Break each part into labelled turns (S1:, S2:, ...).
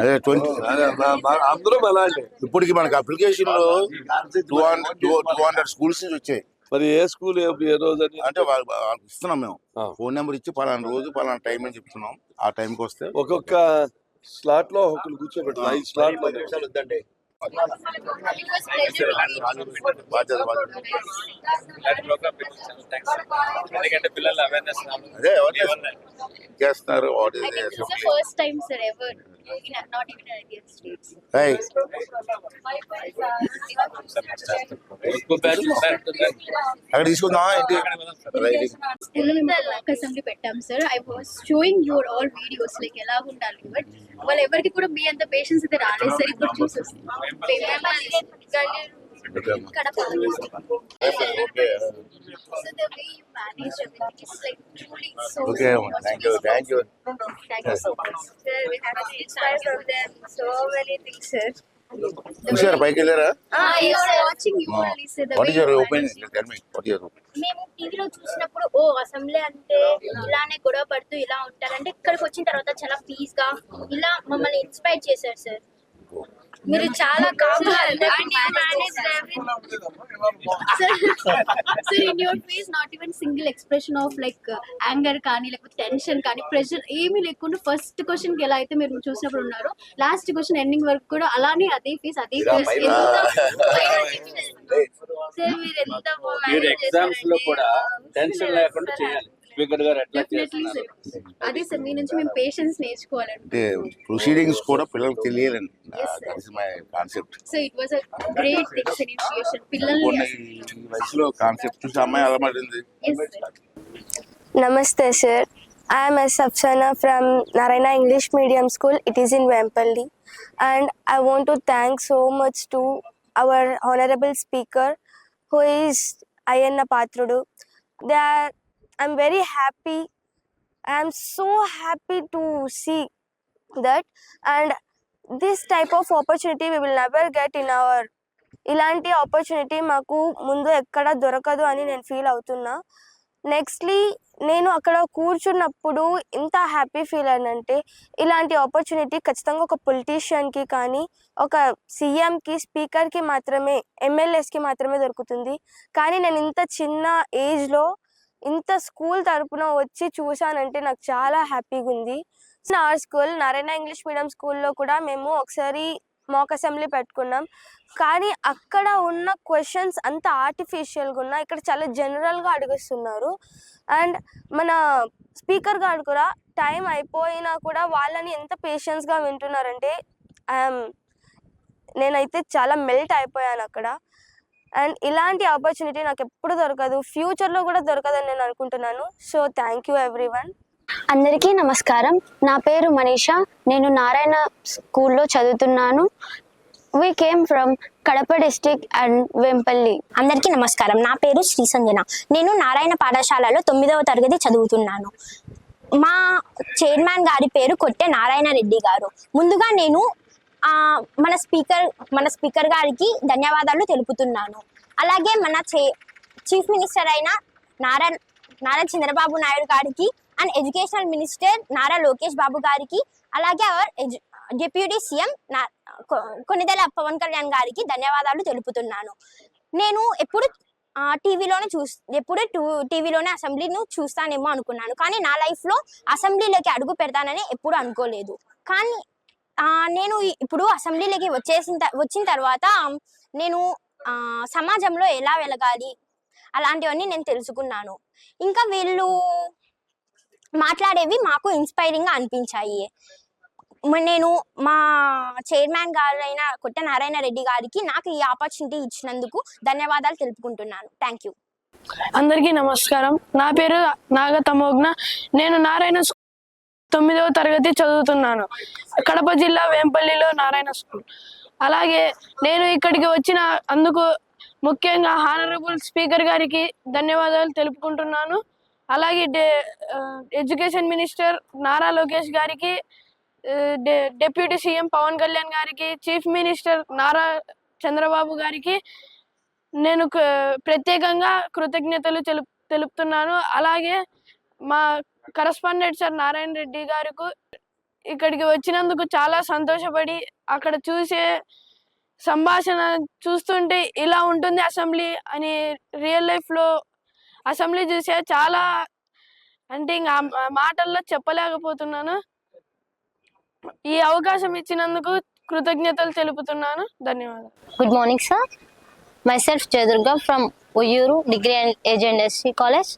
S1: అదే ట్వంటీ
S2: అందరూ అలాంటి
S1: ఇప్పటికి మనకి అప్లికేషన్లో two hundred two hundred schools నుంచి వచ్చాయి.
S2: మరి ఏ స్కూల్ ఏ ఏ రోజు అని
S1: అంటే వాళ్ళ- వాళ్ళకి ఇస్తున్నాం మేము. ఫోన్ నెంబర్ ఇచ్చి పలానా రోజు పలానా టైం అని చెప్తున్నాం. ఆ టైంకి వస్తే
S2: ఒక్కొక్క స్లాట్లో ఒకరు కూర్చోబెట్టారు ఐదు స్లాట్
S1: బాధ్యత
S3: ఎందుకంటే పిల్లలు అవేర్నెస్
S1: అదే చేస్తున్నారు what
S4: I think it's the first time, sir, ever. In, not even in Indian states.
S1: అక్కడ తీసుకుందాం ఏంటి రైడింగ్
S4: అసెంబ్లీ పెట్టాం sir I was showing your all videos like ఎలా ఉండాలి బట్ వాళ్ళు ఎవరికి కూడా మీ అంత పేషెన్స్ అయితే రాలేదు సార్ ఇప్పుడు చూసేస్తాం Kadapa So the way you manage everything is like truly so
S1: okay thank you thank you
S4: Thank you so much. Sir, we have to inspire from them so many things, sir.
S1: చూసారా పైకి వెళ్ళారా
S4: Ah, yes, sir. Watching you only, sir. The
S1: what
S4: way
S1: is your
S4: you
S1: opinion
S4: manage.
S1: Tell me what is your
S4: మేము టీవీలో చూసినప్పుడు ఓ assembly అంటే ఇలానే గొడవ పడుతూ ఇలా ఉంటారంటే ఇక్కడికి వచ్చిన తర్వాత చాలా పీస్గా ఇలా మమ్మల్ని ఇన్స్పైర్ చేశారు సార్ మీరు చాలా sir in your face not even single expression of like anger కానీ లేకపోతే టెన్షన్ కానీ ప్రెషర్ ఏమీ లేకుండా ఫస్ట్ క్వశ్చన్కి ఎలా అయితే మీరు చూసినప్పుడు ఉన్నారు లాస్ట్ క్వశ్చన్ ఎండింగ్ వరకు కూడా అలానే అదే ఫేస్ అదే ఫేస్ సార్ మీరు ఎంత ఎగ్జామ్స్లో
S3: కూడా టెన్షన్ లేకుండా చేయాలి స్పీకర్ గారు ఎట్లా
S4: డెఫినెట్లీ సార్ అదే సార్ మీ నుంచి మేము పేషెన్స్ నేర్చుకోవాలండి
S1: అంటే ప్రొసీడింగ్స్ కూడా పిల్లలకు తెలియాలండి. That is my
S4: concept so it was a great initiation పిల్లల్ని
S1: ఈ వయసులో కాన్సెప్ట్ చూసి అమ్మాయి.
S5: Namaste, sir. I am S. Afsana from Narayana English Medium School. It is in Vempalli. And I want to thank so much to our honorable speaker, who is Ayanna Patrudu. They are, I'm very happy. I am so happy to see that. And this type of opportunity we will never get in our ఇలాంటి opportunity మాకు ముందు ఎక్కడ దొరకదు అని నేను feel అవుతున్నా nextly నేను అక్కడ కూర్చున్నప్పుడు ఇంత హ్యాపీ ఫీల్ అయినంటే ఇలాంటి ఆపర్చునిటీ ఖచ్చితంగా ఒక పొలిటీషియన్కి కానీ ఒక సీఎంకి స్పీకర్కి మాత్రమే ఎమ్మెల్యేస్కి మాత్రమే దొరుకుతుంది కానీ నేను ఇంత చిన్న ఏజ్లో ఇంత స్కూల్ తరపున వచ్చి చూశానంటే నాకు చాలా హ్యాపీగా ఉంది నా స్కూల్ నారాయణ ఇంగ్లీష్ మీడియం స్కూల్లో కూడా మేము ఒకసారి మాక్ అసెంబ్లీ పెట్టుకున్నాం. కానీ అక్కడ ఉన్న క్వశ్చన్స్ అంత ఆర్టిఫిషియల్గా ఉన్నా ఇక్కడ చాలా జనరల్గా అడిగిస్తున్నారు. అండ్ మన స్పీకర్ గారు కూడా టైం అయిపోయినా కూడా వాళ్ళని ఎంత పేషెన్స్గా వింటున్నారంటే ఐఎమ్ నేనైతే చాలా మెల్ట్ అయిపోయాను అక్కడ. అండ్ ఇలాంటి ఆపర్చునిటీ నాకు ఎప్పుడు దొరకదు. ఫ్యూచర్లో కూడా దొరకదని నేను అనుకుంటున్నాను. So thank you everyone
S6: అందరికీ నమస్కారం. నా పేరు మనీషా. నేను నారాయణ స్కూల్లో చదువుతున్నాను. We came from Kadapa district and Vempalli.
S7: అందరికీ నమస్కారం. నా పేరు శ్రీ సంజన. నేను నారాయణ పాఠశాలలో తొమ్మిదవ తరగతి చదువుతున్నాను. మా చైర్మన్ గారి పేరు కొట్టె నారాయణ రెడ్డి గారు. ముందుగా నేను మన స్పీకర్ మన స్పీకర్ గారికి ధన్యవాదాలు తెలుపుతున్నాను. అలాగే మన చే చీఫ్ మినిస్టర్ అయిన నారా నారా చంద్రబాబు నాయుడు గారికి and educational minister Nara Lokesh Babu గారికి అలాగే అవర్ డిప్యూటీ సీఎం నా కొ- కొన్నిదెల పవన్ కళ్యాణ్ గారికి ధన్యవాదాలు తెలుపుతున్నాను. నేను ఎప్పుడు టీవీలోనే చూ ఎప్పుడూ టూ టీవీలోనే అసెంబ్లీను చూస్తానేమో అనుకున్నాను. కానీ నా లైఫ్లో అసెంబ్లీలోకి అడుగు పెడతానని ఎప్పుడు అనుకోలేదు. కానీ నేను ఇప్పుడు అసెంబ్లీలోకి వచ్చేసిన త- వచ్చిన తర్వాత నేను సమాజంలో ఎలా వెలగాలి? అలాంటివన్నీ నేను తెలుసుకున్నాను. ఇంకా వీళ్ళు మాట్లాడేవి మాకు ఇన్స్పైరింగ్గా అనిపించాయి. నేను మా చైర్మన్ గారైన కొట్ట నారాయణ రెడ్డి గారికి నాకు ఈ ఆపర్చునిటీ ఇచ్చినందుకు ధన్యవాదాలు తెలుపుకుంటున్నాను. Thank you.
S8: అందరికీ నమస్కారం. నా పేరు నాగ తమోగ్న. నేను నారాయణ తొమ్మిదవ తరగతి చదువుతున్నాను. కడప జిల్లా వేంపల్లిలో నారాయణ స్కూల్. అలాగే నేను ఇక్కడికి వచ్చిన అందుకు ముఖ్యంగా హానరబుల్ స్పీకర్ గారికి ధన్యవాదాలు తెలుపుకుంటున్నాను. అలాగే డే- ఎడ్యుకేషన్ మినిస్టర్ నారా లోకేష్ గారికి deputy deputy CM Pawan Kalyan గారికి చీఫ్ మినిస్టర్ నారా చంద్రబాబు గారికి నేను ప్రత్యేకంగా కృతజ్ఞతలు తెలుపు తెలుపుతున్నాను. అలాగే మా కరస్పాండెంట్ సార్ నారాయణ రెడ్డి గారికి ఇక్కడికి వచ్చినందుకు చాలా సంతోషపడి అక్కడ చూసే సంభాషణ చూస్తుంటే ఇలా ఉంటుంది అసెంబ్లీ అని రియల్ లైఫ్లో అసెంబ్లీ చూసే చాలా అంటే ఇంకా మాటల్లో చెప్పలేకపోతున్నాను. ఈ అవకాశం ఇచ్చినందుకు కృతజ్ఞతలు తెలుపుతున్నాను. ధన్యవాదాలు.
S9: Good morning sir. Myself Jayadurga from Uyyuru degree and age and SC college.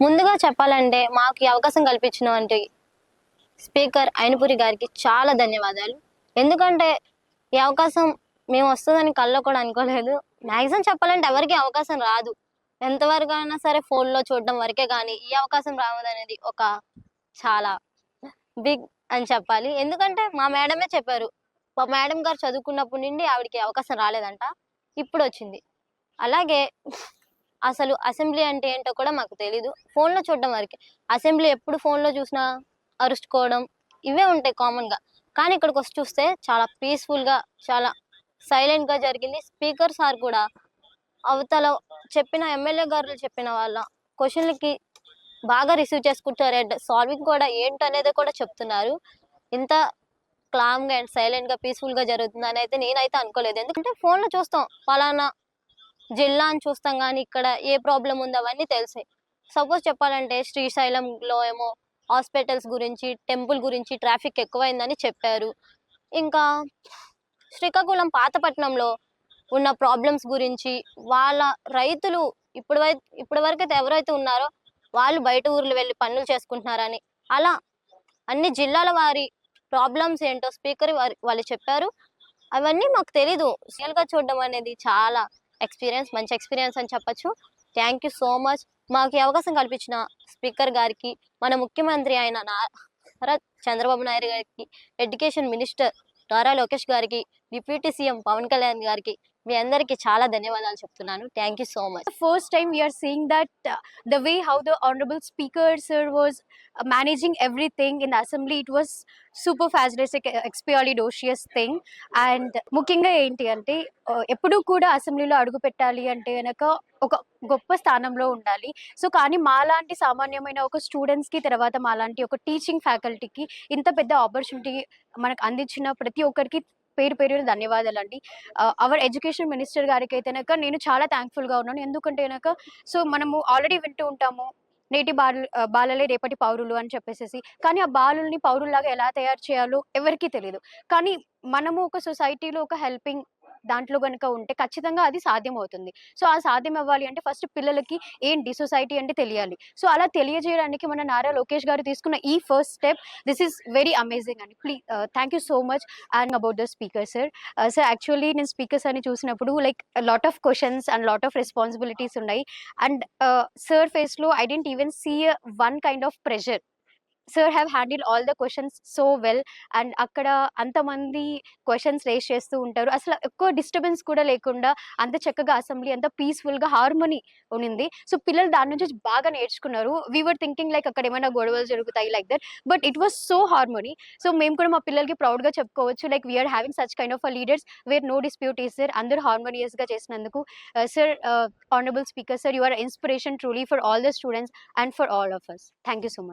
S9: ముందుగా చెప్పాలంటే మాకు ఈ అవకాశం కల్పించినటువంటి స్పీకర్ అయినపురి గారికి చాలా ధన్యవాదాలు. ఎందుకంటే ఈ అవకాశం మేము వస్తుందని కళ్ళలో కూడా అనుకోలేదు. మ్యాక్సిమం చెప్పాలంటే ఎవరికి అవకాశం రాదు. ఎంతవరకు అయినా సరే ఫోన్లో చూడడం వరకే కానీ ఈ అవకాశం రావదనేది ఒక చాలా బిగ్ అని చెప్పాలి. ఎందుకంటే మా మేడమే చెప్పారు మా మేడం గారు చదువుకున్నప్పటి నుండి ఆవిడకి అవకాశం రాలేదంట. ఇప్పుడు వచ్చింది. అలాగే అసలు అసెంబ్లీ అంటే ఏంటో కూడా మాకు తెలీదు. ఫోన్లో చూడడం వరకే. అసెంబ్లీ ఎప్పుడు ఫోన్లో చూసినా అరుచుకోవడం ఇవే ఉంటాయి కామన్గా. కానీ ఇక్కడికి వచ్చి చూస్తే చాలా పీస్ఫుల్గా చాలా సైలెంట్గా జరిగింది. స్పీకర్ సార్ కూడా అవతల చెప్పిన ఎమ్మెల్యే గారు చెప్పిన వాళ్ళ క్వశ్చన్లకి బాగా రిసీవ్ చేసుకుంటారు. అండ్ సాల్వింగ్ కూడా ఏంటనేది కూడా చెప్తున్నారు. ఇంత క్లామ్గా అండ్ సైలెంట్గా పీస్ఫుల్గా జరుగుతుంది అని అయితే నేనైతే అనుకోలేదు. ఎందుకంటే ఫోన్లో చూస్తాం. ఫలానా జిల్లా అని చూస్తాం కానీ ఇక్కడ ఏ ప్రాబ్లం ఉందో అవన్నీ తెలిసాయి. సపోజ్ చెప్పాలంటే శ్రీశైలంలో ఏమో హాస్పిటల్స్ గురించి టెంపుల్ గురించి ట్రాఫిక్ ఎక్కువైందని చెప్పారు. ఇంకా శ్రీకాకుళం పాతపట్నంలో ఉన్న ప్రాబ్లమ్స్ గురించి వాళ్ళ రైతులు ఇప్పుడు వై ఇప్పటి వరకు అయితే ఎవరైతే ఉన్నారో వాళ్ళు బయట ఊర్లు వెళ్ళి పనులు చేసుకుంటున్నారని. అలా అన్ని జిల్లాల వారి ప్రాబ్లమ్స్ ఏంటో స్పీకర్ వారి వాళ్ళు చెప్పారు. అవన్నీ మాకు తెలీదు. రియల్గా చూడడం అనేది చాలా ఎక్స్పీరియన్స్ మంచి ఎక్స్పీరియన్స్ అని చెప్పొచ్చు. థ్యాంక్ యూ సో మచ్ మాకు అవకాశం కల్పించిన స్పీకర్ గారికి మన ముఖ్యమంత్రి అయిన నారా చంద్రబాబు నాయుడు గారికి ఎడ్యుకేషన్ మినిస్టర్ నారా లోకేష్ గారికి డిప్యూటీ సీఎం పవన్ కళ్యాణ్ గారికి మీ అందరికి చాలా ధన్యవాదాలు చెప్తున్నాను. Thank you so much
S10: first time we are seeing that the way how the honourable speaker sir was managing everything in assembly it was super facility expialidocious thing and ముఖ్యంగా ఏంటి అంటే uh, ఎప్పుడు కూడా అసెంబ్లీలో అడుగు పెట్టాలి అంటే కనుక ఒక గొప్ప స్థానంలో ఉండాలి. సో కానీ మాలాంటి సామాన్యమైన ఒక స్టూడెంట్స్కి తర్వాత మాలాంటి ఒక టీచింగ్ ఫ్యాకల్టీకి ఇంత పెద్ద ఆపర్చునిటీ మనకు అందించిన ప్రతి ఒక్కరికి పేరు పేరు ధన్యవాదాలు అండి అవర్ ఎడ్యుకేషన్ మినిస్టర్ గారికి అయితే కనుక నేను చాలా థ్యాంక్ఫుల్గా ఉన్నాను. ఎందుకంటే కనుక సో మనము ఆల్రెడీ వింటూ ఉంటాము. నేటి బాలు బాలలే రేపటి పౌరులు అని చెప్పేసి కానీ ఆ బాలుల్ని పౌరుల్లాగా ఎలా తయారు చేయాలో ఎవరికీ తెలియదు కానీ మనము ఒక సొసైటీలో ఒక హెల్పింగ్ దాంట్లో కనుక ఉంటే ఖచ్చితంగా అది సాధ్యం అవుతుంది సో ఆ సాధ్యం అవ్వాలి అంటే ఫస్ట్ పిల్లలకి ఏంటి సొసైటీ అంటే తెలియాలి. సో అలా తెలియజేయడానికి మన నారా లోకేష్ గారు తీసుకున్న ఈ first step this is very amazing అండి. Please thank you so much and about the speaker sir. Sir actually నేను స్పీకర్స్ అని చూసినప్పుడు like lot of questions and lot of responsibilities ఉన్నాయి. అండ్ సార్ ఫేస్లో I didn't even see one kind of pressure sir have handle all the questions so well. And అక్కడ అంతమంది questions race చేస్తూ ఉంటారు. అసలు ఎక్కువ డిస్టర్బెన్స్ కూడా లేకుండా అంత చక్కగా అసెంబ్లీ అంత పీస్ఫుల్గా హార్మోనీ ఉన్నింది సో పిల్లలు దాని నుంచి బాగా నేర్చుకున్నారు. వీఆర్ థింకింగ్ లైక్ అక్కడ ఏమైనా గొడవలు జరుగుతాయి like that but it was so harmony so మేము కూడా మా పిల్లలకి ప్రౌడ్గా చెప్పుకోవచ్చు. Like we are having such kind of a leaders where no dispute is sir అందరూ హార్మోనియస్గా చేసినందుకు. Sir honourable speaker sir you are inspiration truly for all the students and for all of us thank you so much